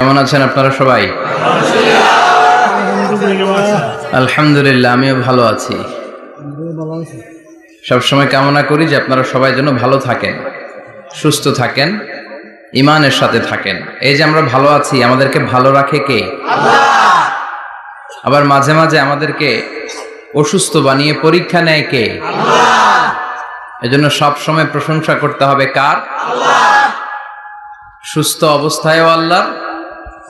কেমন আছেন আপনারা সবাই? আলহামদুলিল্লাহ, আমিও ভালো আছি। সবসময় কামনা করি যে আপনারা সবাই যেন ভালো থাকেন, সুস্থ থাকেন ইমানের সাথে থাকেন। এই যে আমরা ভালো আছি, আমাদেরকে ভালো রাখে কে? আবার মাঝে মাঝে আমাদেরকে অসুস্থ বানিয়ে পরীক্ষা নেয় কে? এজন্য সব সময় প্রশংসা করতে হবে কার? সুস্থ অবস্থায়ও আল্লাহ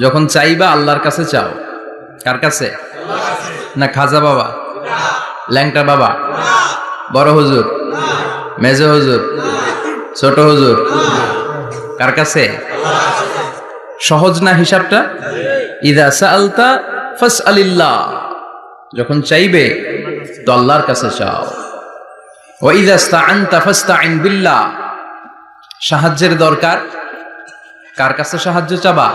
যখন চাইবা আল্লাহর কাছে চাও। কার কাছে? না খাজা বাবা? ল্যাংটা বাবা? বড় হুজুর? মেজ হুজুর? ছোট হুজুর? কার কাছে? সহজ না হিসাবটা? ইদা সাআলতা ফাস আলিল্লাহ যখন চাইবে, তো আল্লাহর কাছে চাও। ও ইদা স্তাআনতা ফাস্তাইন বিল্লাহ। সাহায্যের দরকার? কার কাছে সাহায্য চাবা?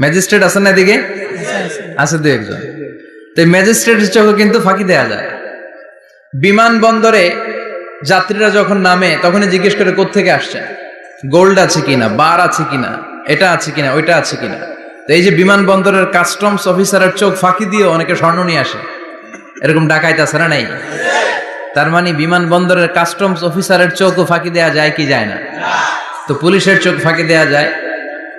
ম্যাজিস্ট্রেট আছেন না এদিকে? আছে দু একজন। তো ম্যাজিস্ট্রেটের চোখও কিন্তু ফাঁকি দেয়া যায়। বিমানবন্দরে যাত্রীরা যখন নামে, তখনই জিজ্ঞেস করে কোত্থেকে আসছে গোল্ড আছে কিনা? বার আছে কিনা? এটা আছে কিনা? ওইটা আছে কিনা? তো এই যে বিমানবন্দরের কাস্টমস অফিসারের চোখ ফাঁকি দিয়ে অনেকে স্বর্ণ নিয়ে আসে। এরকম ডাকাইতে আছে না নাই? তার মানে বিমানবন্দরের কাস্টমস অফিসারের চোখও ফাঁকি দেয়া যায় কি যায় না? তো পুলিশের চোখ ফাঁকি দেয়া যায়।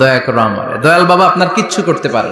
দয়া করো আমারে দয়াল বাবা আপনার কিচ্ছু করতে পারে।